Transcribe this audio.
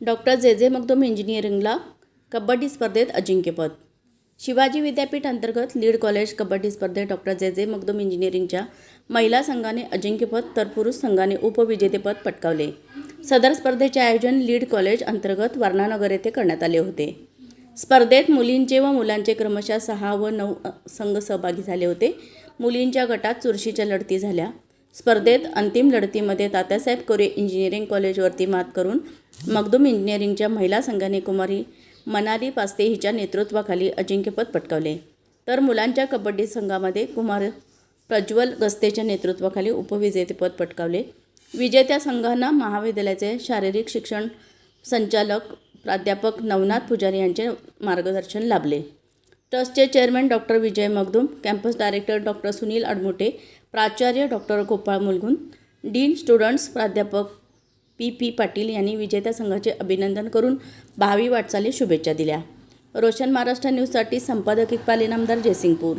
Doctor जे जे मगदुम इंजिनिअरिंगला कबड्डी स्पर्धेत अजिंक्यपद शिवाजी विद्यापीठ अंतर्गत लीड कॉलेज कबड्डी स्पर्धेत डॉक्टर जे जे मगदुम इंजिनिअरिंगच्या महिला संघाने अजिंक्यपद तर पुरुष संघाने उपविजेतेपद पटकावले. सदर स्पर्धेचे आयोजन लीड कॉलेज अंतर्गत वारणानगर येथे करण्यात आले होते. स्पर्धेत मुलींचे व मुलांचे क्रमशः सहा व नऊ संघ सहभागी झाले होते. मुलींच्या गटात चुरशीच्या लढती झाल्या. स्पर्धेत अंतिम लढतीमध्ये तात्यासाहेब कोरे इंजिनिअरिंग कॉलेजवरती मात करून मगदूम इंजिनिअरिंगच्या महिला संघाने कुमारी मनाली पास्ते हिच्या नेतृत्वाखाली अजिंक्यपद पटकावले. तर मुलांच्या कबड्डी संघामध्ये कुमार प्रज्वल गस्तेच्या नेतृत्वाखाली उपविजेतेपद पटकावले. विजेत्या संघांना महाविद्यालयाचे शारीरिक शिक्षण संचालक प्राध्यापक नवनाथ पुजारी यांचे मार्गदर्शन लाभले. ट्रस्टचे chairman doctor Vijay Magdum campus director doctor Sunil Admute प्राचार्य doctor Gopal Mulgun dean students प्राध्यापक पी पी पाटील यांनी विजेत्या संघाचे अभिनंदन करून भावी वाटचाली शुभेच्छा दिल्या. रोशन महाराष्ट्र न्यूजसाठी संपादक इक्बाल इनामदार जयसिंगपूर.